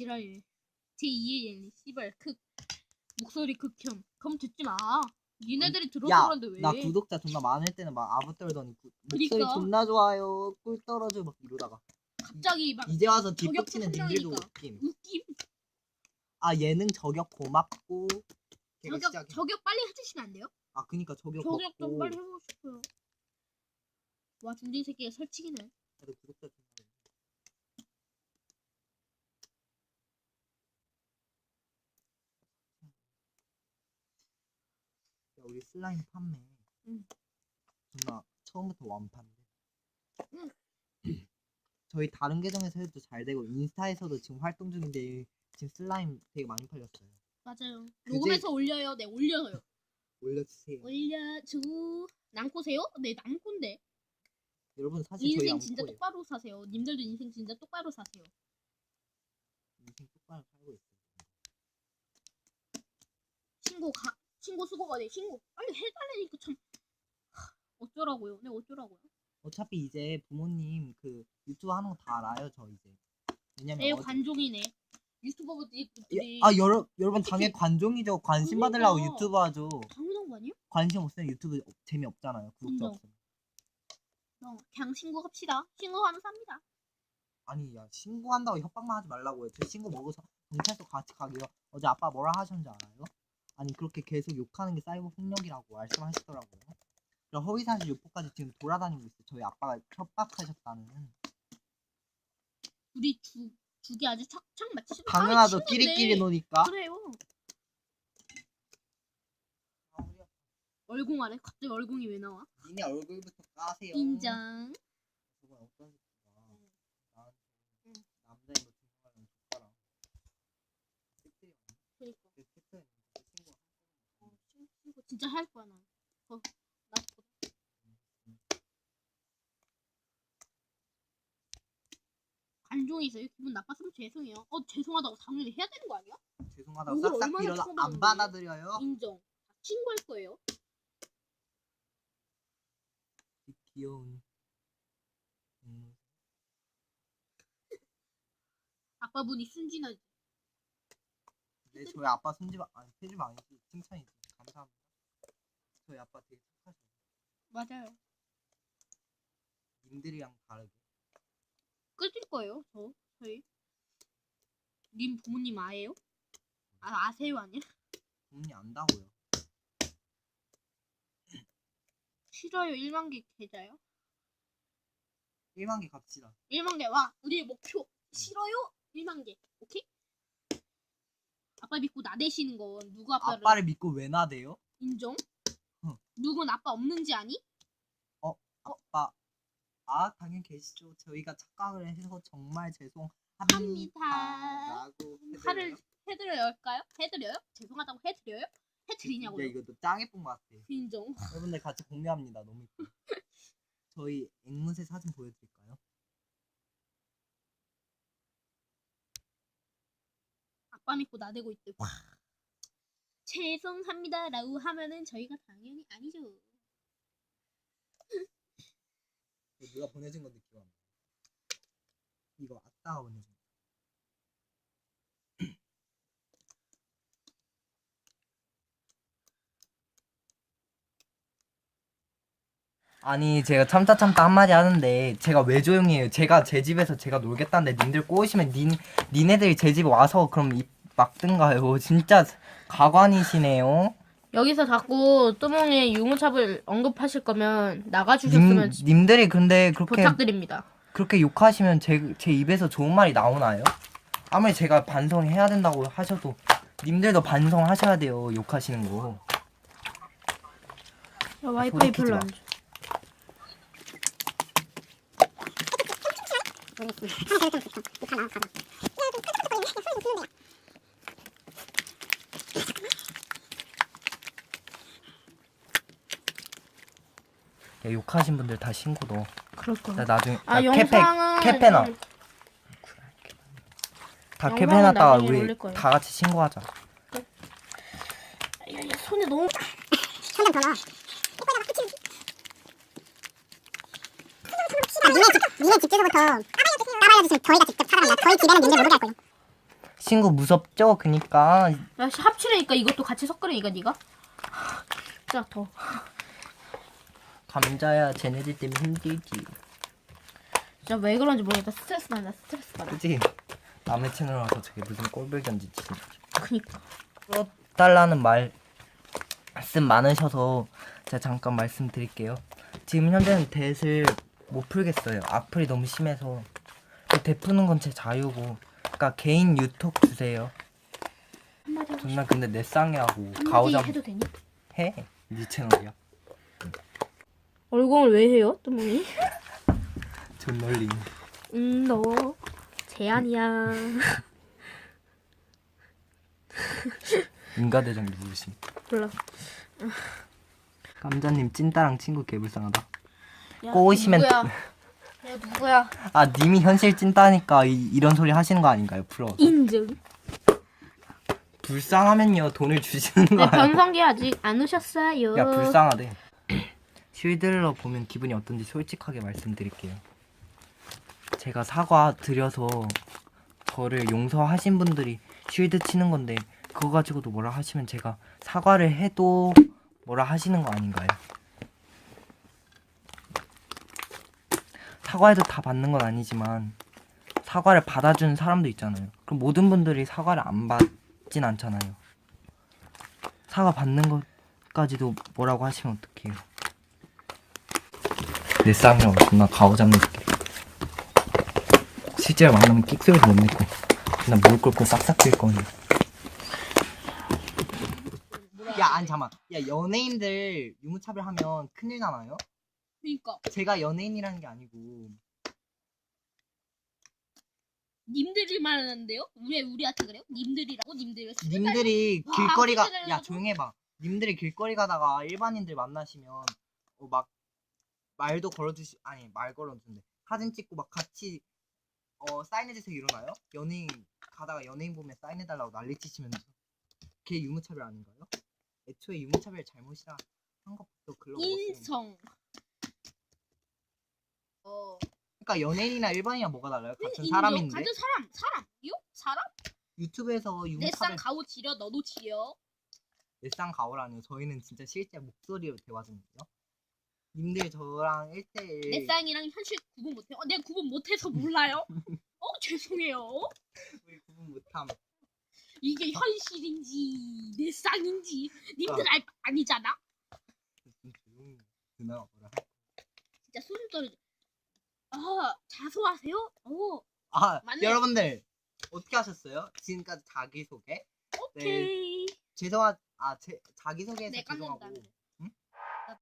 지랄. 제2의 옌리 씨발 극 목소리 극혐. 그럼 듣지 마. 니네들이 들어서 야, 그런데 왜? 나 구독자 존나 많을 때는 막 아부 떨더니 구- 목소리 그니까. 존나 좋아요. 꿀 떨어져 막 이러다가 갑자기 막 이제 와서 뒷북치는 한 님들도. 웃김. 웃김. 아 예능 저격 고맙고 저격 시작해. 저격 빨리 해주시면 안 돼요? 아 그니까 저격 저격 좀 빨리 해보고 싶어요. 와 중진 새끼가 설치기네. 그래도 구독자 존나 많아. 야 우리 슬라임 판매 응. 존나 처음부터 완판돼 응. 저희 다른 계정에서 해도 잘 되고 인스타에서도 지금 활동 중인데 지금 슬라임 되게 많이 팔렸어요 맞아요. 그제- 녹음해서 올려요. 네 올려요. 올려주세요 올려줘. 남고세요? 네 남고인데. 여러분 사실 저희 인생 진짜 양코예요 똑바로 사세요. 님들도 인생 진짜 똑바로 사세요. 인생 똑바로 살고 있어요 신고 가 신고 수고가 돼. 신고 빨리 해달라니까 참 하, 어쩌라고요? 네 어쩌라고요? 어차피 이제 부모님 그 유튜브 하는 거 다 알아요 저 이제 왜냐면 내 어제- 관종이네. 유튜버들이 아 여러 여러분 당연히 관종이죠 관심 받으려고 그러니까. 유튜브 하죠 당연한 거 아니야? 관심 없으면 유튜브 재미 없잖아요 구독자 인정. 없으면 어, 그냥 신고합시다. 신고하면 삽니다. 아니 야 신고한다고 협박만 하지 말라고요 저 신고 먹어서 경찰서 같이 가기요 어제 아빠 뭐라 하셨는지 알아요? 아니 그렇게 계속 욕하는 게 사이버 폭력이라고 말씀하시더라고요 그리고 허위사실 유포까지 지금 돌아다니고 있어요 저희 아빠가 협박하셨다는 우리 주 주기 아주 착착 맞추시고 당연하죠 끼리끼리 노니까 그래요. 얼공하래. 갑자기 얼공이 왜 나와? 니네 얼굴부터 까세요 인정. 저건 어떤 새끼야 나한테 응. 남자인 거 증명하려면 족가랑 섹스야. 그 친구가 어, 신- 신고 진짜 할 거야 나. 어, 나 관종이 있어요. 기분 나빴으면 죄송해요. 어 죄송하다고 당연히 해야 되는 거 아니야? 죄송하다고 욕을 싹싹 얼마나 처먹었는데. 안 받아들여요 인정. 신고할 거예요. 이 귀여운 음, 아빠 분이 순진하지. 네, 저희 아빠 손집 아니 패집 아니지 칭찬이지 감사합니다 저희 아빠 되게 착하셔 맞아요. 님들이랑 다르게 끊을 거예요. 저 저희. 님 부모님 아예요? 아 아세요 아니야? 부모님 안다고요 싫어요 1만 개 계좌요? 1만 개 갑시다 1만 개 와. 우리의 목표. 싫어요? 1만 개. 오케이? 아빠 믿고 나대시는 건 누구 아빠를 아빠를 믿고 왜 나대요? 인정? 응. 누군 아빠 없는지 아니? 아빠 아 당연히 계시죠 저희가 착각을 해서 정말 죄송합니다 합니다. 라고 해드려야 할까요? 해드려요? 죄송하다고 해드려요? 해드리냐고요? 근데 이것도 짱 예쁜 것 같아 인정. 여러분들 같이 공유합니다 너무 예뻐 저희 앵무새 사진 보여드릴까요? 아빠 믿고 나대고 있대. 와. 죄송합니다라고 하면은 저희가 당연히 아니죠. 누가 보내준 건데 기억 안 나. 이거 아따가 보내준 거. 아니 제가 참다 참다 한마디 하는데 제가 왜 조용히 해요 제가 제 집에서 제가 놀겠다는데 님들 꼬이시면 닌, 니네들이 제 집에 와서 그럼 입 막든가요 진짜 가관이시네요 여기서 자꾸 뚜몽의 유무탑을 언급하실 거면 님, 나가주셨으면 님들이 근데 그렇게 부탁드립니다. 그렇게 욕하시면 제, 제 입에서 좋은 말이 나오나요? 아무리 제가 반성해야 된다고 하셔도 님들도 반성하셔야 돼요 욕하시는 거 야, 와이파이 별로 마. 안 줘. 야, 욕하신 분들 다 신고 넣어 그럴 거야. 나 나중에 아나 캐페 영상은 캐페나 좀- 다 영상은 나중에 우리 올릴 거예요. 다 같이 신고하자 야, 야, 손에 너무. 아, 니네 집, 니네 집 주소부터 까발려주세요. 저희가 직접 찾아간다. 저희 집에는 못 오게 할 거예요. 친구 무섭죠? 그니까 야, 씨, 합치려니까 이것도 같이 섞으려니까 니가. 자, 더. 감자야 쟤네들 때문에 힘들지 진짜 왜 그런지 모르겠다. 스트레스 받는다. 스트레스 받아. 그지? 남의 채널 와서 저게 무슨 꼴불견지 진짜 그니까. 달라는 말씀 많으셔서 제가 잠깐 말씀드릴게요. 지금 현재는 뎃을 못 풀겠어요. 악플이 너무 심해서 뎃 푸는 건 제 자유고, 그러니까 개인 유톡 주세요. 존나 근데 내 쌍이 하고 한마디 가오장 해도 되니? 해. 네 채널이야. 얼공을 왜 해요, 뚜몽이? 존널리. 음, 너 제안이야. 인가대장 누구심? 몰라. 감자님 찐따랑 친구 개불쌍하다. 야, 꼬시면- 누구야? 야, 누구야? 아 님이 현실 찐따니까 이, 이런 소리 하시는 거 아닌가요? 프로. 인증. 불쌍하면요 돈을 주시는 네, 거야. 변성기 아직 안 오셨어요. 야 불쌍하대. 쉴드러 보면 기분이 어떤지 솔직하게 말씀드릴게요. 제가 사과 드려서 저를 용서하신 분들이 쉴드 치는 건데 그거 가지고도 뭐라 하시면 제가 사과를 해도 뭐라 하시는 거 아닌가요? 사과해도 다 받는 건 아니지만 사과를 받아주는 사람도 있잖아요. 그럼 모든 분들이 사과를 안 받진 않잖아요. 사과 받는 것까지도 뭐라고 하시면 어떡해요? 내 쌍이라고 존나 가오 잡는 새끼. 실제로 만나면 끽소리도 못 내고 그냥 물 끓고 싹싹 빌 거니. 야 아니 잠만. 야 연예인들 유무차별 하면 큰일 나나요? 그러니까 제가 연예인이라는 게 아니고 님들이 말하는데요? 왜 우리한테 그래요? 님들이라고 님들. 님들이 와, 길거리가 진짜 야. 조용해봐. 님들이 길거리 가다가 일반인들 만나시면 어, 막 말도 걸어주시 아니 말 걸어주는데 사진 찍고 막 같이 어 사인해주세요 이러나요? 연예인 가다가 연예인 보면 사인해달라고 난리치시면서 걔 유무차별 아닌가요? 애초에 유무차별 잘못이라 한 것부터 글러 인성. 어. 그러니까 연예인이나 일반인이랑 뭐가 달라요? 같은 인정. 사람인데 같은 사람. 사람이요? 사람? 유튜브에서 내쌍 유무차별 가오 지려 너도 지려. 내쌍 가오라니요 저희는 진짜 실제 목소리로 대화 중이에요 님들 저랑 1대1 내 쌍이랑 현실 구분 못해. 어, 내가 구분 못해서 몰라요. 어 죄송해요. 우리 구분 못함 이게 현실인지 내 쌍인지 님들 아. 알바 아니잖아. 좀 조용히 진짜 소름 떨어져. 아 자소하세요? 어아 맞네. 여러분들 어떻게 하셨어요? 지금까지 자기소개 오케이. 죄송하 아 제, 자기소개해서 네, 죄송하고 깎는다.